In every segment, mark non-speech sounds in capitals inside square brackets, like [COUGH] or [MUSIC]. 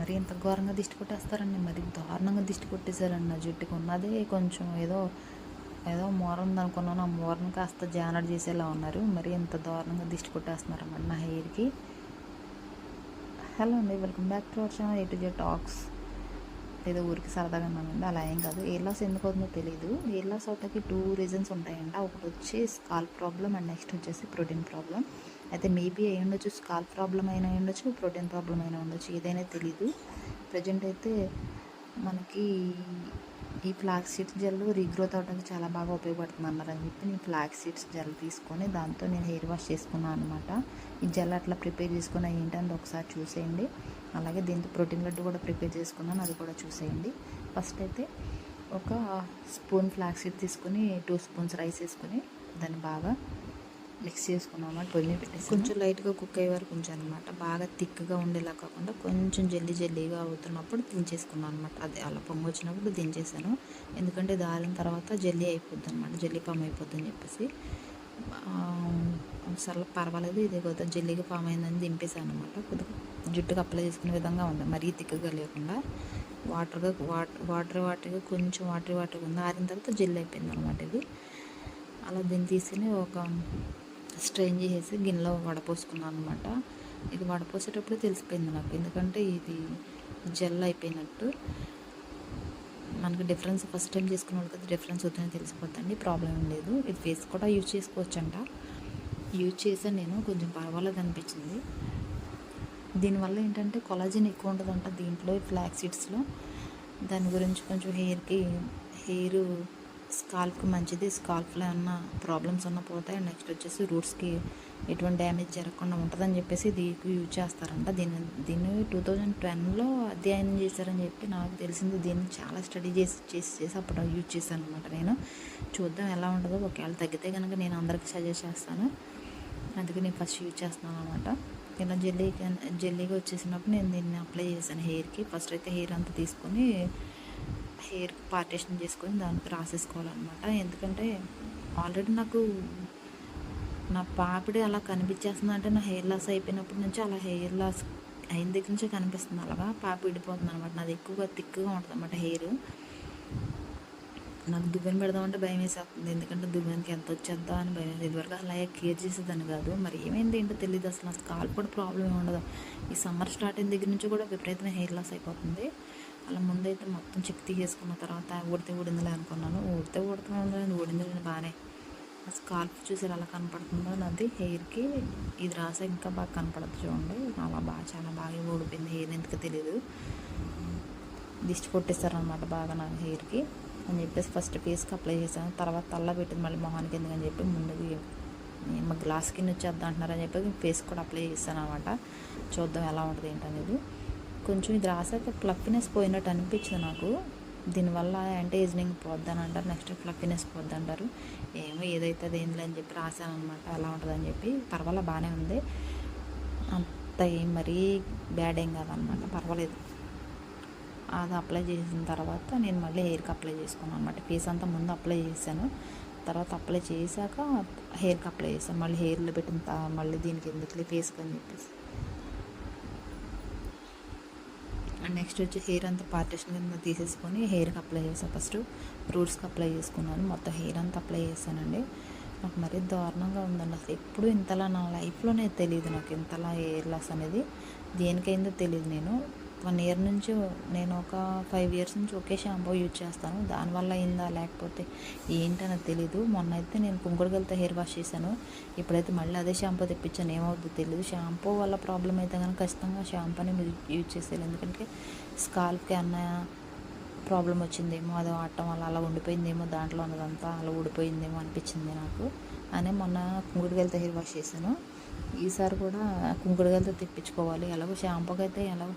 మరి ఇంత ఘోరంగా దిష్టి కొట్టేస్తారండి. మరి దారుణంగా దిష్టి కొట్టేశారండి నా జుట్టుకు. ఉన్నదే కొంచెం ఏదో ఏదో మూర ఉందనుకున్నాను ఆ మోరను కాస్త జానడ్ చేసేలా ఉన్నారు. మరి ఇంత దారుణంగా దిష్టి కొట్టేస్తున్నారు అన్నమాట నా హెయిర్కి హలో అండి welcome back to our channel A to Z talks. ఏదో ఊరికి సరదాగా ఉన్నానండి. అలా ఏం కాదు. ఎయిర్ లాస్ ఎందుకు అవుతుందో తెలియదు ఎయిర్ లాస్ అవటానికి టూ రీజన్స్ ఉంటాయంట ఒకటి వచ్చి స్కాల్ ప్రాబ్లం అండ్ నెక్స్ట్ వచ్చేసి ప్రోటీన్ ప్రాబ్లం అయితే మేబీ అయి ఉండొచ్చు స్కాల్ ప్రాబ్లం అయినా ఉండొచ్చు ప్రోటీన్ ప్రాబ్లం అయినా ఉండొచ్చు ఏదైనా తెలీదు. ప్రజెంట్ అయితే మనకి ఈ ఫ్లాక్ సీడ్స్ జెల్ రీగ్రోత్ అవడానికి చాలా బాగా ఉపయోగపడుతుంది అన్నారని చెప్పి నేను ఫ్లాక్ సీడ్స్ జెల్ తీసుకొని దాంతో నేను హెయిర్ వాష్ చేసుకున్నాను అనమాట ఈ జెల్ అట్లా ప్రిపేర్ చేసుకున్న ఏంటంటే ఒకసారి చూసేయండి. అలాగే దీంతో ప్రోటీన్ లడ్డు కూడా ప్రిపేర్ చేసుకున్నాను అది కూడా చూసేయండి. ఫస్ట్ అయితే ఒక స్పూన్ ఫ్లాక్ సీడ్ తీసుకొని టూ స్పూన్స్ రైస్ వేసుకొని దాన్ని బాగా మిక్స్ చేసుకున్నాం అన్నమాట. పొయ్యి మీద పెట్టేసి కొంచెం లైట్గా కుక్ అయ్యే వరకు ఉంచాను అనమాట బాగా థిక్గా ఉండేలా కాకుండా కొంచెం జల్లి జల్లీగా అవుతున్నప్పుడు దించేసుకున్నాను అనమాట అది అలా పొంగు వచ్చినప్పుడు దించేసాను. ఎందుకంటే దారిన తర్వాత జల్లీ అయిపోద్ది అనమాట జల్లీ పామ్ అయిపోద్ది అని చెప్పేసి. సరే పర్వాలేదు. ఇది కొద్దిగా జల్లీగా ఫామ్ అయిందని దింపేసాను అనమాట కొద్దిగా జుట్టుకు అప్లై చేసుకునే విధంగా ఉంది. మరీ తిక్కగా లేకుండా వాటర్గా వాటర్ వాటర్ వాటర్గా కొంచెం వాటర్ వాటర్గా ఉంది. ఆరిన తర్వాత జెల్ అయిపోయింది అనమాట ఇది. అలా దీన్ని తీసుకుని ఒక స్ట్రెయిన్ చేసేసి గిన్నెలో వడపోసుకున్నాను అనమాట ఇది వడపోసేటప్పుడు తెలిసిపోయింది నాకు. ఎందుకంటే ఇది జెల్ అయిపోయినట్టు. మనకి డిఫరెన్స్ ఫస్ట్ టైం చేసుకున్న వాళ్ళకి డిఫరెన్స్ వద్దని తెలిసిపోతుంది ప్రాబ్లం లేదు. ఇది ఫేస్ కూడా యూజ్ చేసుకోవచ్చంట. యూజ్ చేసాను నేను కొంచెం పర్వాలేదు అనిపించింది. దీనివల్ల ఏంటంటే కొలాజిన్ ఎక్కువ ఉంటుందంట దీంట్లో ఫ్లాక్ సీడ్స్లో దాని గురించి కొంచెం హెయిర్కి హెయిర్ స్కాల్ఫ్కి మంచిది స్కాల్ఫ్లో ఏమన్నా ప్రాబ్లమ్స్ ఉన్న పోతాయి? నెక్స్ట్ వచ్చేసి రూట్స్కి ఎటువంటి డ్యామేజ్ జరగకుండా ఉంటుందని చెప్పేసి దీనికి యూజ్ చేస్తారంట. దీన్ని దీన్ని టూ థౌజండ్ టెన్లో అధ్యయనం చేశారని చెప్పి నాకు తెలిసింది. దీన్ని చాలా స్టడీ చేసి చేసి చేసి అప్పుడు యూజ్ చేశాను అనమాట నేను. చూద్దాం ఎలా ఉంటుందో. ఒకవేళ తగ్గితే కనుక నేను అందరికీ సజెస్ట్ చేస్తాను. అందుకే నేను ఫస్ట్ యూజ్ చేస్తున్నాను అనమాట ఇలా జెల్లీ జెల్లీగా వచ్చేసినప్పుడు నేను దీన్ని అప్లై చేశాను హెయిర్కి. ఫస్ట్ అయితే హెయిర్ అంతా తీసుకొని హెయిర్ పార్టేషన్ చేసుకొని దానికి రాసేసుకోవాలన్నమాట. ఎందుకంటే ఆల్రెడీ నాకు నా పాపిడి అలా కనిపించేస్తుంది అంటే నా హెయిర్ లాస్ అయిపోయినప్పటి నుంచి అలా హెయిర్ లాస్ అయిన దగ్గర నుంచే కనిపిస్తుంది అలాగా. పాప విడిపోతుంది అనమాట నాది ఎక్కువగా థిక్గా ఉంటుంది అనమాట హెయిర్. నాకు దువ్వెన పెడదామంటే భయం వేసేస్తుంది. ఎందుకంటే దువ్వెనకి ఎంత వచ్చేద్దా అని భయం వేసేది. ఇదివరకు అలాగే కేర్ చేసేదాన్ని కాదు. మరి ఏమైంది ఏంటో తెలియదు అసలు నాకు కాలు కూడా ప్రాబ్లం ఉండదు. ఈ సమ్మర్ స్టార్ట్ అయిన దగ్గర నుంచి కూడా విపరీతమైన హెయిర్ లాస్ అయిపోతుంది. అలా ముందైతే మొత్తం చెక్ తీసేసుకున్న తర్వాత ఊడితే ఊడిందిలే అనుకున్నాను. ఊడితే ఊడుతున్నాను ఊడింది బాగానే స్కార్ఫ్ చూసి ఎలా కనపడుతుందో నాది హెయిర్కి ఇది రాసే ఇంకా బాగా కనపడదు చూడండి. అలా బాగా చాలా బాగా ఊడిపోయింది. హెయిర్ ఎందుకు తెలియదు దిష్టి కొట్టేస్తారనమాట బాగా నా హెయిర్కి అని చెప్పేసి ఫస్ట్ ఫేస్కి అప్లై చేశాను. తర్వాత తల్ల పెట్టింది మళ్ళీ మొహానికి ఎందుకని చెప్పి ముందుకి మా గ్లాస్ కింద వచ్చేద్దాం అంటున్నారని చెప్పి ఫేస్ కూడా అప్లై చేస్తాను అనమాట చూద్దాం ఎలా ఉంటుంది ఏంటనేది. కొంచెం ఇది రాసాక ఫ్లఫీనెస్ పోయినట్టు అనిపించింది నాకు. దీనివల్ల అంటే ఈజనింగ్ పోద్ది అంటారు నెక్స్ట్ ఫ్లఫీనెస్ పోద్ది అంటారు ఏమో ఏదైతే అది ఏంది అని చెప్పి రాశాను అనమాట ఎలా ఉంటుందని చెప్పి. పర్వాలే బాగానే ఉంది. అంత ఏం మరీ బ్యాడ్ ఏం కాదనమాట పర్వాలేదు. అది అప్లై చేసిన తర్వాత నేను మళ్ళీ హెయిర్కి అప్లై చేసుకున్నాను అనమాట ఫేస్ అంతా ముందు అప్లై చేశాను. తర్వాత అప్లై చేశాక హెయిర్కి అప్లై చేశాను. మళ్ళీ హెయిర్లో పెట్టిన మళ్ళీ దీనికి ఎందుకు ఫేస్కి అని చెప్పేసి. అండ్ నెక్స్ట్ వచ్చి హెయిర్ అంతా పార్టీషన్ కింద తీసేసుకొని హెయిర్కి అప్లై చేసాను ఫస్ట్ రూట్స్కి అప్లై చేసుకున్నాను. మొత్తం హెయిర్ అంతా అప్లై చేశానండి. నాకు మరీ దారుణంగా ఉందండి. అసలు ఎప్పుడు ఇంతలా నా లైఫ్లోనే తెలియదు నాకు ఇంతలా హెయిర్ లాస్ అనేది. దేనికైందో తెలియదు నేను. వన్ ఇయర్ నుంచి నేను ఒక ఫైవ్ ఇయర్స్ నుంచి ఒకే షాంపూ యూజ్ చేస్తాను. దానివల్ల అయిందా లేకపోతే ఏంటనేది తెలీదు. మొన్న అయితే నేను కుంకుడుగలతో హెయిర్ వాష్ చేశాను. ఇప్పుడైతే మళ్ళీ అదే షాంపూ తెప్పించాను. ఏమవుతుందో తెలియదు షాంపూ వల్ల ప్రాబ్లం అయితే కనుక ఖచ్చితంగా షాంపూని మీరు యూజ్ చేసేయాలి. ఎందుకంటే స్కాల్ప్కి అన్న ప్రాబ్లం వచ్చిందేమో అది వాడటం వల్ల అలా ఉండిపోయిందేమో దాంట్లో ఉన్నదంతా అలా ఊడిపోయిందేమో అనిపించింది నాకు. అని మొన్న కుంకుడుగలతో హెయిర్ వాష్ చేశాను. ఈసారి కూడా కుంకుడుగలతో తెప్పించుకోవాలి. ఎలాగో షాంపూకి అయితే ఎలాగో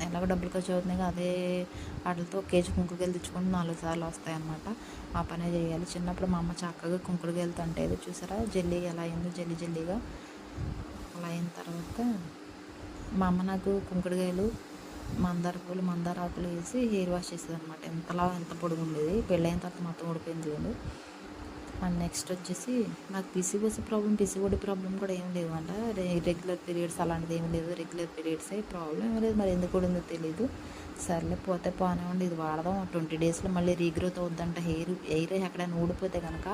ఎలాగో డబ్బులు ఖర్చు అవుతున్నాయి అదే వాటితో కేజీ కుంకుడుకాయలు తెచ్చుకుంటే నాలుగు సార్లు వస్తాయన్నమాట. ఆ పనే చేయాలి. చిన్నప్పుడు మా అమ్మ చక్కగా కుంకుడుకాయలు తంటేది చూసారా? జల్లీ ఎలా అయిందో జల్లి జల్లీగా అలా అయిన తర్వాత మా అమ్మ నాకు కుంకుడుకాయలు మందార పూలు మందార ఆకులు వేసి హెయిర్ వాష్ చేసేది అనమాట ఎంతలా ఎంత పొడుగు ఉండేది పెళ్ళైన తర్వాత మొత్తం ఊడిపోయింది చూడండి అండ్ నెక్స్ట్ వచ్చేసి నాకు పిసిఓసి ప్రాబ్లం పిసిఓడి ప్రాబ్లం కూడా ఏం లేదు అంట రెగ్యులర్ పీరియడ్స్ అలాంటిది ఏం లేదు. రెగ్యులర్ పీరియడ్సే ప్రాబ్లం ఏం లేదు. మరి ఎందుకు కూడా ఉందో తెలియదు సర్లే పోతే పోనివ్వండి ఇది వాడదాం. ట్వంటీ డేస్లో మళ్ళీ రీగ్రోత్ అవుద్దంట హెయిర్. హెయిర్ ఎక్కడైనా ఊడిపోతే కనుక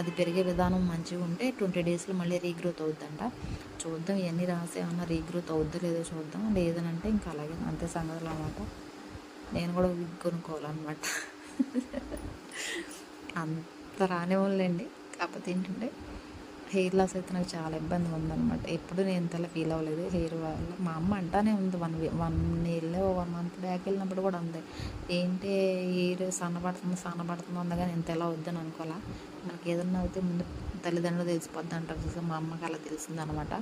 అది పెరిగే విధానం మంచిగా ఉంటే ట్వంటీ డేస్లో మళ్ళీ రీగ్రోత్ అవుద్దంట. చూద్దాం ఇవన్నీ రాసి ఏమన్నా రీగ్రోత్ అవుద్దో లేదో చూద్దాం. లేదనంటే ఇంకా అలాగే అంతే సంగతులు అనమాట నేను కూడా విగ్ కొనుక్కోవాలన్నమాట. అంత. రానివ్వలేండి కాకపోతే ఏంటంటే హెయిర్ లాస్ అయితే నాకు చాలా ఇబ్బంది ఉందన్నమాట. ఎప్పుడు నేను ఇంతలా ఫీల్ అవ్వలేదు. హెయిర్ వల్ల మా అమ్మ అంటానే ఉంది వన్ వన్ ఇయర్లో వన్ మంత్ బ్యాక్ వెళ్ళినప్పుడు కూడా ఉంది ఏంటి హెయిర్ సన్నబడుతుంది సన్నబడుతుంది ఉందగా కానీ ఇంతలా వద్దని అనుకోవాలా మనకి ఏదన్నా అయితే ముందు తల్లిదండ్రులు తెలిసిపోద్ది అంటారు చూసా మా అమ్మకి అలా తెలిసింది అనమాట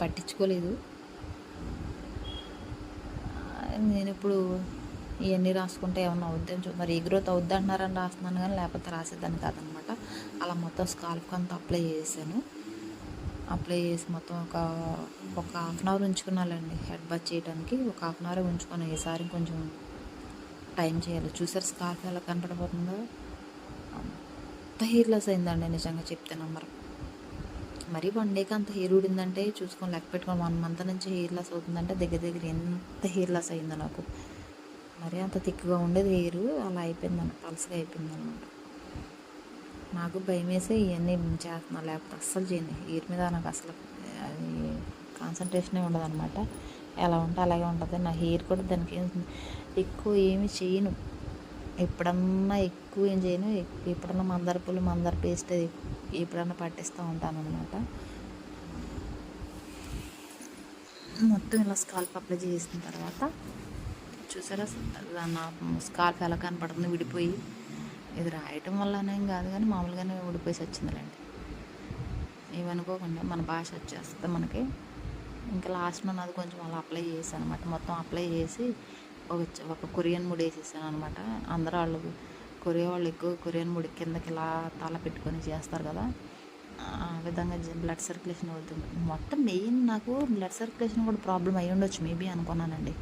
పట్టించుకోలేదు నేను ఇప్పుడు ఇవన్నీ రాసుకుంటే ఏమన్నా అవుద్దని చూ మరి గ్రోత్ అవుద్ది అంటున్నారని రాస్తున్నాను కానీ లేకపోతే రాసేదాన్ని కాదనమాట. అలా మొత్తం స్కాల్ఫ్ అంతా అప్లై చేశాను. అప్లై చేసి మొత్తం ఒక ఒక హాఫ్ అన్ అవర్ ఉంచుకున్నానండి హెడ్ బాత్ చేయడానికి ఒక హాఫ్ అన్ అవర్ ఉంచుకొని ఈసారి కొంచెం టైం చేయాలి. చూసారు స్కాల్ఫ్ ఎలా కనపడబోతుందో? అంత హెయిర్ లాస్ అయిందండి నిజంగా చెప్తే నంబర్ మరి వన్ డేకి అంత హెయిర్ ఊడిందంటే చూసుకొని లెక్క పెట్టుకొని వన్ మంత్ నుంచి హెయిర్ లాస్ అవుతుందంటే దగ్గర దగ్గర ఎంత హెయిర్ లాస్ అయిందో నాకు. మరీ అంత తిక్కుగా ఉండేది హెయిర్ అలా అయిపోయింది అనమాట పలసగా అయిపోయింది అనమాట నాకు భయం వేసి ఇవన్నీ చేస్తున్నా లేకపోతే అస్సలు చేయను. హెయిర్ మీద నాకు అసలు అది కాన్సన్ట్రేషనే ఉండదు అనమాట ఎలా ఉంటే అలాగే ఉంటుంది. నా హెయిర్ కూడా దానికి ఏం ఎక్కువ ఏమి చేయను. ఎప్పుడన్నా ఎక్కువ ఏం చేయను. ఎప్పుడన్నా మందార పూలు మందార పేస్ట్ ఎప్పుడన్నా పట్టిస్తూ ఉంటాను అనమాట మొత్తం ఇలా స్కాల్ప్ అప్లై చేసిన తర్వాత చూసారా? నా స్కాల్ఫ్ ఎలా కనపడుతుంది విడిపోయి. ఇది రాయటం వల్లనేం కాదు కానీ మామూలుగానే విడిపోయి వచ్చిందిలేండి ఇవనుకోకుండా మన భాష వచ్చేస్తుంది మనకి ఇంకా లాస్ట్లో నాది కొంచెం అలా అప్లై చేశాను అనమాట మొత్తం అప్లై చేసి ఒక ఒక కొరియన్ ముడి వేసేసాను అనమాట అందరూ వాళ్ళు కొరియా వాళ్ళు ఎక్కువ కొరియన్ ముడి కిందకి ఇలా తల పెట్టుకొని చేస్తారు కదా. ఆ విధంగా బ్లడ్ సర్క్యులేషన్ అవుతుంది. మొత్తం మెయిన్ నాకు బ్లడ్ సర్క్యులేషన్ కూడా ప్రాబ్లం అయ్యి ఉండొచ్చు మేబీ అనుకున్నానండి.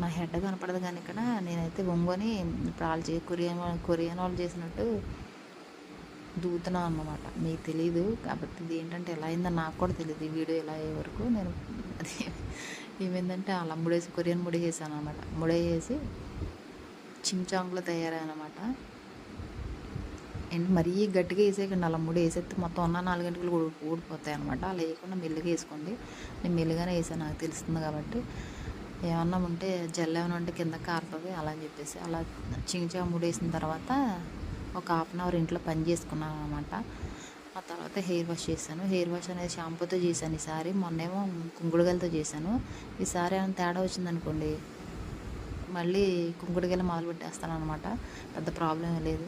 నా హెడ్ కనపడదు కానీ ఇక్కడ నేనైతే వంగొని ఇప్పుడు వాళ్ళు చే కొరియన్ కొరియన్ వాళ్ళు చేసినట్టు దూతున్నాను అన్నమాట. మీకు తెలియదు కాబట్టి ఇది ఏంటంటే ఎలా అయిందో నాకు కూడా తెలియదు ఈ వీడియో ఎలా అయ్యే వరకు నేను అది [LAUGHS] ఏమైందంటే అలా ముడేసి కొరియన్ ముడి వేసాను అనమాట ముడేసి చించాంగులో తయారనమాట అండ్ మరీ గట్టిగా వేసేయకండి. అలా ముడి వేసేస్తే మొత్తం ఉన్న నాలుగు గంటలు కూడా ఊడిపోతాయి అనమాట అలా వేయకుండా మెల్లిగా వేసుకోండి. నేను మెల్లిగానే వేసాను. నాకు తెలుస్తుంది కాబట్టి ఏమన్నా ఉంటే జల్ ఏమైనా ఉంటే కింద కారుతుంది అలా అని చెప్పేసి అలా చింగ్చా ముడేసిన తర్వాత ఒక హాఫ్ అన్ అవర్ ఇంట్లో పని చేసుకున్నాను అనమాట ఆ తర్వాత హెయిర్ వాష్ చేశాను. హెయిర్ వాష్ అనేది షాంపూతో చేశాను ఈసారి. మొన్నేమో కుంగుడుగలతో చేశాను. ఈసారి ఏమైనా తేడా వచ్చిందనుకోండి మళ్ళీ కుంగుడుగల మొదలు పెట్టేస్తాను అనమాట పెద్ద ప్రాబ్లం లేదు.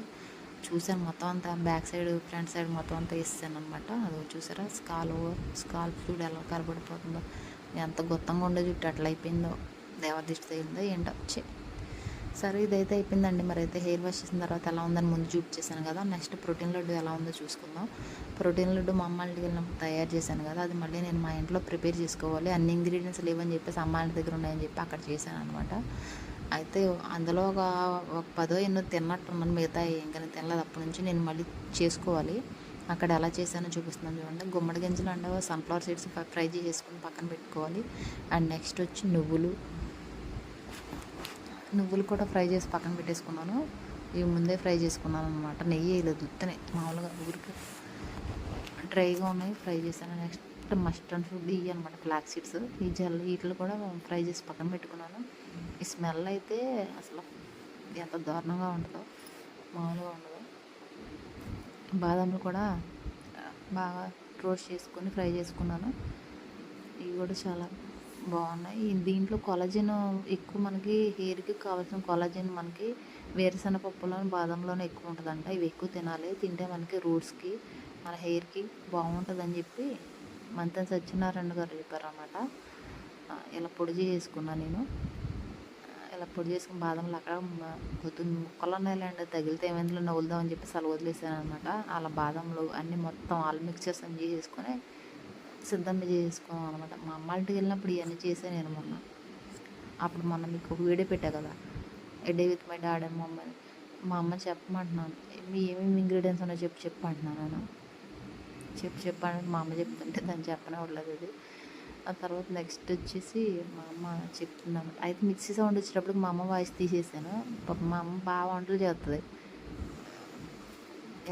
చూశాను మొత్తం అంతా బ్యాక్ సైడ్ ఫ్రంట్ సైడ్ మొత్తం అంతా వేస్తాను అనమాట అది చూసారా? స్కాల్ స్కాల్ప్ చూడు ఎలా కనబడిపోతుందో. ఎంత గొత్తంగా ఉండే జుట్టు అట్లా అయిపోయిందో. దేవదృష్టి తగిలిందో ఏంటో. వచ్చి సరే ఇదైతే అయిపోయిందండి. మరి అయితే హెయిర్ వాష్ చేసిన తర్వాత ఎలా ఉందని ముందు జూప్ చేశాను కదా. నెక్స్ట్ ప్రోటీన్ లడ్డు ఎలా ఉందో చూసుకుందాం. ప్రోటీన్ లడ్డు మా అమ్మ ఇంటికి వెళ్ళినప్పుడు తయారు చేశాను కదా అది మళ్ళీ నేను మా ఇంట్లో ప్రిపేర్ చేసుకోవాలి. అన్ని ఇంగ్రీడియంట్స్ లేవని చెప్పేసి అమ్మ ఇంటి దగ్గర ఉన్నాయని చెప్పి అక్కడ చేశాను అనమాట అయితే అందులో ఒక ఒక పదో ఎన్నో తిన్నట్టున్నాను మిగతా ఇంకా తినలేదు. అప్పటి నుంచి నేను మళ్ళీ చేసుకోవాలి. అక్కడ ఎలా చేశానో చూపిస్తున్నాను చూడండి. గుమ్మడి గింజలు అండ్ సన్ఫ్లవర్ సీడ్స్ ఫ్రై చేసుకుని పక్కన పెట్టుకోవాలి. అండ్ నెక్స్ట్ వచ్చి నువ్వులు. నువ్వులు కూడా ఫ్రై చేసి పక్కన పెట్టేసుకున్నాను. ఇవి ముందే ఫ్రై చేసుకున్నాను అనమాట నెయ్యి వేయలేదు ఉత్తనే మామూలుగా ఊరికి. డ్రైగా ఉన్నాయి ఫ్రై చేశాను. నెక్స్ట్ మస్టర్డ్ ఫుడ్ ఇవి అనమాట ఫ్లాక్ సీడ్స్ ఈ జల్ వీటిలో కూడా ఫ్రై చేసి పక్కన పెట్టుకున్నాను. ఈ స్మెల్ అయితే అసలు ఎంత దారుణంగా ఉంటుందో మామూలుగా ఉండదు. బాదంలు కూడా బాగా రోస్ట్ చేసుకొని ఫ్రై చేసుకున్నాను. ఇవి కూడా చాలా బాగున్నాయి. దీంట్లో కొలజిన్ ఎక్కువ మనకి హెయిర్కి కావాల్సిన కొలజిన్ మనకి వేరుశనగపప్పులోని బాదంలోనే ఎక్కువ ఉంటుందంట. ఇవి ఎక్కువ తినాలి. తింటే మనకి రూట్స్కి మన హెయిర్కి బాగుంటుందని చెప్పి మంతన్ సత్యనారాయణ గారు చెప్పారన్నమాట. ఇలా పొడి చేసుకున్నాను నేను. అలా పొడి చేసుకుని బాదంలో అక్కడ కొద్ది ముక్కలు ఉన్నాయిలేండి తగిలితే ఏమైందో నవ్వులుదామని చెప్పేసి అలా వదిలేసాను అనమాట అలా బాదంలో అన్నీ మొత్తం ఆల్ మిక్చర్స్ అన్ని చేసుకొని సిద్ధం చేసుకున్నాం అనమాట మా అమ్మ ఇంటికి వెళ్ళినప్పుడు ఇవన్నీ చేసే నేను మొన్న. అప్పుడు మొన్న మీకు ఒక వీడియో పెట్టా కదా a day with my dad and mummy మా అమ్మ చెప్పమంటున్నాను మీ ఏమేమి ఇంగ్రీడియంట్స్ ఉన్నాయో చెప్పి చెప్పంటున్నాను నేను. చెప్పి చెప్పాను మా అమ్మ చెప్తుంటే దాన్ని చెప్పనే ఉండలేదు అది. ఆ తర్వాత నెక్స్ట్ వచ్చేసి మా అమ్మ చెప్తున్నాను అయితే మిక్సీ సౌండ్ వచ్చేటప్పుడు మా అమ్మ వాయిస్ తీసేసాను. మా అమ్మ బాగా వంటలు చేస్తుంది.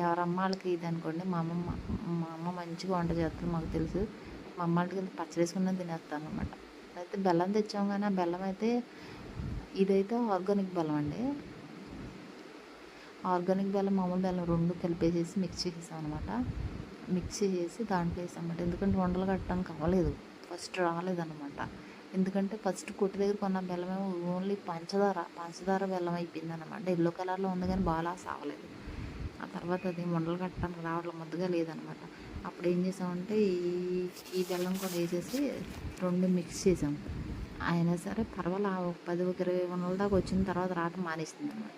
ఎవరమ్మ వాళ్ళకి ఇది అనుకోండి మా అమ్మ మా అమ్మ మంచిగా వంట చేస్తుంది మాకు తెలుసు. మా అమ్మ వాళ్ళకి పచ్చడి వేసుకున్న తినేస్తాను అనమాట అయితే బెల్లం తెచ్చాం కానీ ఆ బెల్లం అయితే ఇదైతే ఆర్గానిక్ బెల్లం అండి. ఆర్గానిక్ బెల్లం మామూలు బెల్లం రెండు కలిపేసేసి మిక్స్ చేసేసాం అనమాట మిక్సీ చేసి దాంట్లో వేసాం అనమాట ఎందుకంటే వంటలు కట్టడానికి అవ్వలేదు. ఫస్ట్ రాలేదన్నమాట. ఎందుకంటే ఫస్ట్ కొట్టు దగ్గర కొన్న బెల్లం ఏమో ఓన్లీ పంచదార పంచదార బెల్లం అయిపోయింది అనమాట ఎల్లో కలర్లో ఉంది కానీ బాగా సాగలేదు ఆ తర్వాత అది మొండలు కట్టడానికి రావడం ముద్దగా లేదనమాట అప్పుడు ఏం చేసామంటే ఈ ఈ బెల్లం కూడా వేసేసి రెండు మిక్స్ చేసాం. అయినా సరే పర్వాలేదు ఒక పది ఒక ఇరవై వందల దాకా వచ్చిన తర్వాత రావటం మానేసింది అనమాట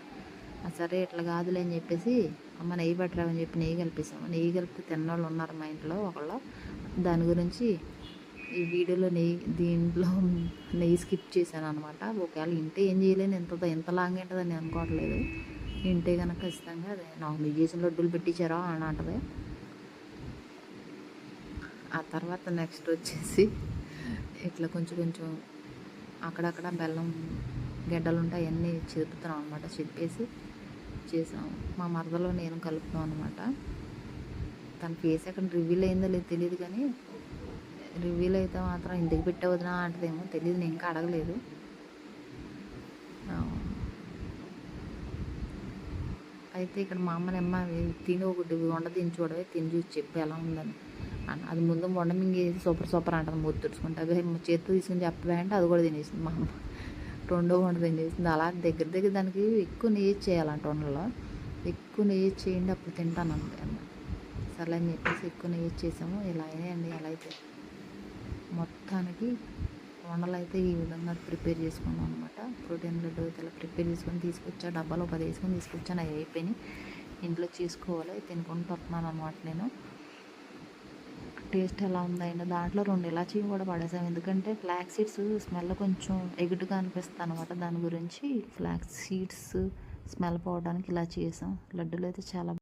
సరే ఇట్లా కాదులే అని చెప్పేసి అమ్మ నెయ్యి పెట్టరావని చెప్పి నెయ్యి కలిపేసాము. నెయ్యి కలిపితే తిన్నోళ్ళు ఉన్నారు మా ఇంట్లో ఒకళ్ళు. దాని గురించి ఈ వీడియోలో నెయ్యి దీంట్లో నెయ్యి స్కిప్ చేశాను అనమాట ఒకవేళ ఇంటే ఏం చేయలేను ఎంత ఎంత లాంగ్ ఉంటుందని నేను అనుకోవట్లేదు. ఇంటే కనుక ఖచ్చితంగా అదే నాకు నెయ్యి చేసిన లడ్డూలు పెట్టించారా అని అంటది. ఆ తర్వాత నెక్స్ట్ వచ్చేసి ఇట్లా కొంచెం కొంచెం అక్కడక్కడ బెల్లం గడ్డలు ఉంటాయి అవన్నీ చెరుపుతున్నాం అనమాట చెప్పేసి చేసాం మా మరదలో నేను కలుపుతాం అనమాట తన ఫేస్ అక్కడ రివీల్ అయిందో లేదు తెలియదు కానీ రివ్యూలు అయితే మాత్రం ఇంటికి పెట్టవద్దునా అంటదేమో తెలియదు నేను ఇంకా అడగలేదు. అయితే ఇక్కడ మా అమ్మనమ్మ తిని ఒకటి వండ తిని చూడవే తిని చూసి చెప్పు ఎలా ఉందని. అది ముందు వండ మింగేసి సూపర్ సూపర్ అంటుంది మూతి తుడుచుకుంటే. అవి చేతితో తీసుకుని చెప్పవే అంటే అది కూడా తినేసింది మా అమ్మ. రెండో వంట తినేసింది. అలా దగ్గర దగ్గర దానికి ఎక్కువ నెయ్యి చేయాలంట వండలో ఎక్కువ నెయ్యి చేయండి అప్పుడు తింటాను అంతే అన్న. సరే అని చెప్పేసి ఎక్కువ నెయ్యి చేసాము. ఇలా అయినాయండి ఎలా అయితే. మొత్తానికి వండలు అయితే ఈ విధంగా ప్రిపేర్ చేసుకున్నాం అనమాట ప్రోటీన్ లడ్డు అయితే ఇలా ప్రిపేర్ చేసుకొని తీసుకొచ్చా డబ్బాలో పది వేసుకొని తీసుకొచ్చాను అవి అయిపోయినాయి. ఇంట్లో చేసుకోవాలి తినుకుంటూ వస్తున్నాను అనమాట నేను. టేస్ట్ ఎలా ఉందండి దాంట్లో రెండు ఇలాచీ కూడా పడేసాం. ఎందుకంటే ఫ్లాక్ సీడ్స్ స్మెల్ కొంచెం ఎగుటుగా అనిపిస్తుంది అనమాట దాని గురించి ఫ్లాక్ సీడ్స్ స్మెల్ పోవడానికి ఇలా చేసాం. లడ్డూలు అయితే చాలా